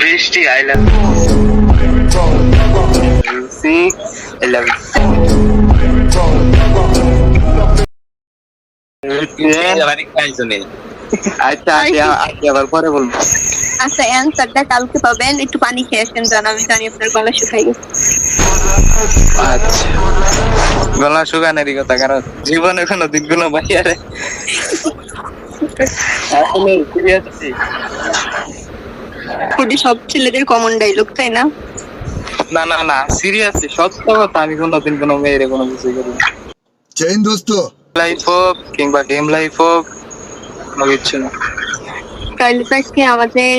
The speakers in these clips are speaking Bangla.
বৃষ্টি আই লাভ আচ্ছা আচ্ছা আচ্ছা আবার পরে বলব। আচ্ছা অ্যান্সারটা কালকে পাবেন। একটু পানি খেয়ে আসেন জান আমি জানি আপনার গলা শুকাই গেছে। আচ্ছা। গলা শুকানেরই কথা কারণ জীবনে কোনো দিনগুলো বাইরে। ওটা সব ছেলেদের কমন ডাইলগ তাই না? না না না সিরিয়াসলি সত্য কথা আমি কোনোদিন কোনো মেয়ের কোনো কিছু করি চেইন দোস্ত। লাইফ হোক কিংবা গেম লাইফ হোক কোনো কিছু না। তাহলে আমাদের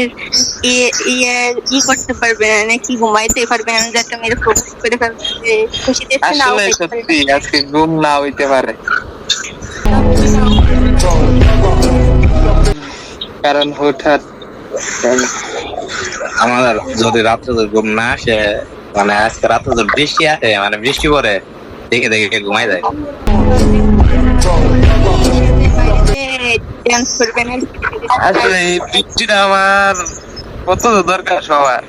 ইয়ে ই করতে পারবে না নাকি ঘুমাইতে পারবে না যাতে মেরে প্রপোজ করে ফেলবে খুশিতে না হইতে সত্যি আজকে ঘুম না হইতে পারে। কারণ হঠাৎ আমাদের যদি রাত্রে যদি ঘুম না আসে মানে আজকে রাত্রে যদি বৃষ্টি আসে মানে বৃষ্টি পরে দেখে দেখে ঘুমাই যায়। আসলে বৃষ্টিটা আমার কত দরকার সবার।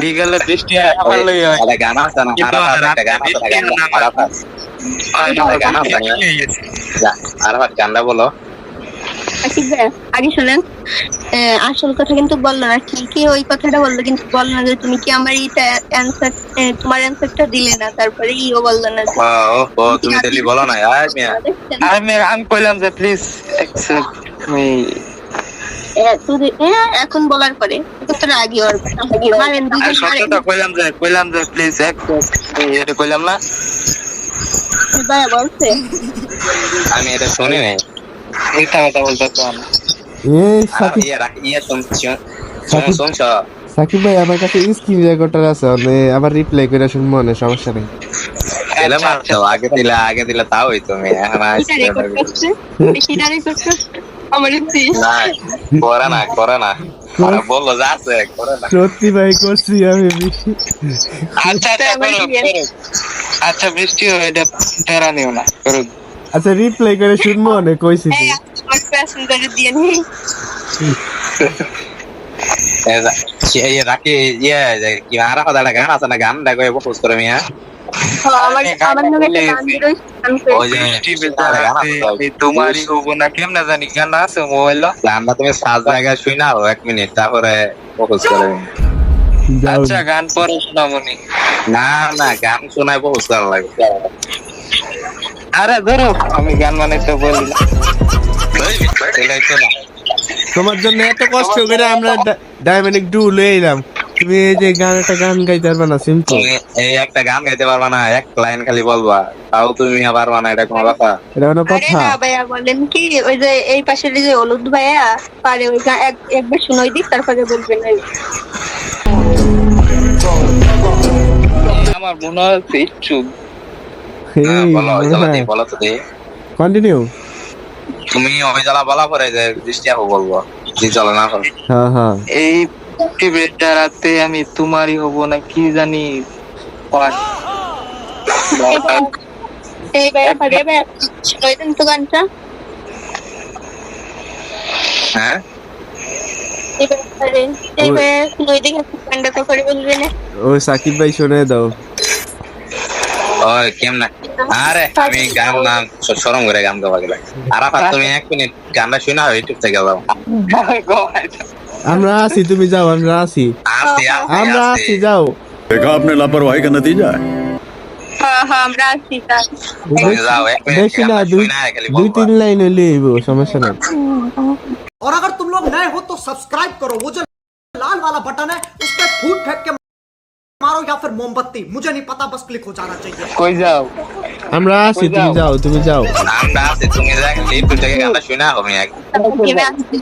বিকালে বৃষ্টি আমার লাগে গান আছে না একটা গান। গান আরাফাত বলো। আশিক ভাই, আগে শোনেন। আহ, আসল কথা কিন্তু বলল না কি কি ওই কথাটা বলল কিন্তু বলল না যে তুমি কি আমার এইটা অ্যান্সার তোমার অ্যান্সারটা দিলে না তারপরে ইও বলল না ও ও তুমি দিল্লি বলো না আয় মিয়া। আমি আমি কইলাম যে প্লিজ অ্যাকসেপ্ট মি এ, এখন বলার পরে কথাটা আগে ওর মারেন আর দুজন সত্যটা কইলাম যে কইলাম যে প্লিজ অ্যাকসেপ্ট এটা কইলাম না। ভাইয়া বলছে। আমি এটা শুনি নাই। মিথ্যা কথা বলতে তো না এই আর সাকিব ইয়ে রাখ ইয়ে শুন শুন শুনছ সাকিব ভাই আমার কাছে স্ক্রিন রেকর্ডার আছে মানে আবার রিপ্লাই করে শুনব না সমস্যা নেই দিলে মারছো আগে দিলে আগে দিলে তাও হইতো মেয়ে এখন এটা রেকর্ড করছে সেটা আমার প্লিজ না করে না করে না বলল যা করে না সত্যি ভাই করছি আমি আচ্ছা আচ্ছা। আচ্ছা বৃষ্টি হয় এটা নিও না আচ্ছা রিপ্লাই করে শুনব না? কইছি আমার প্যাসেঞ্জারে দিয়ে নেই এই ইয়ে ইয়ে কি একটা গান আছে না গান দেখো করে মিয়া। বেরোয় গান করে। ওই যে বৃষ্টি বেচারা এই তোমারই হব না কেমনে জানি গান আছে মোবাইল তুমি সাত জায়গায় শুই এক মিনিট তারপরে পোস্ট করে মিয়া। যাও। আচ্ছা গান পরে শোনামনি না। না গান শোনায় করা লাগে আরে ধরো। আমি গান বানাইতে বলি। তোমার জন্য এত কষ্ট করে আমরা ডায়মন্ডিক ডু লয়ে এলাম। তুমি এই যে গান একটা গান গাইতে পারবে না সিম্পল এই একটা গান গাইতে পারবা না এক লাইন খালি বলবা। তাও তুমি পারবা না এটা কোনো কথা? এটা কোনো আরে কথা না ভাইয়া বলেন কি ওই যে এই পাশে যে হলুদ ভাইয়া পারে ওই গান এক- একবার শুনোই দিক তারপরে বলবেন আমার মনে হচ্ছে ইচ্ছুক হ্যাঁ, বলো ওই জ্বালা দিয়ে বলো তো দিয়ে কন্টিনিউ তুমি ওই জ্বালা বলা পরে যে দৃষ্টি আবু বলব যে জ্বালা না করে। হ্যাঁ হ্যাঁ। এই বেটা রাতে আমি তোমারই হব না কি জানি। পার। এই ভাইয়া পারে ভাইয়া শুনোই তো গানটা? হ্যাঁ? এই ভাইয়া পারে এই ভাইয়া শুনোই দিক গানটা তো করে বলবেন ও সাকিব ভাই শুনে দাও। ওই কেমনে আরে আমি গান না সরম করে গান গাওয়া গেলে আরাফাত তুমি এক মিনিট গানটা শুনা ইউটিউব থেকে যাও আমরা আছি তুমি যাও আমরা আছি আসি আসি আমরা আসি আছি যাও देखा आपने लापरवाही का नतीजा है হ্যাঁ হ্যাঁ আমরা আছি তার তুমি যাও এক মিনিট বেশি না গানটা দুই শুনা খালি দুই বলবা তিন লাইন হইলে হইব সমস্যা নাই और अगर तुम लोग नए हो तो सब्सक्राइब करो वो जो लाल वाला बटन है उस पर फूट फेंक के मारो या फिर मोमबत्ती मुझे नहीं पता बस क्लिक हो जाना चाहिए কই যাও আমরা আছি তুমি যাও তুমি যাও আমরা আসি তুমি যাও ইউটিউব থেকে গানটা শুনা আমি এক এবার আসছি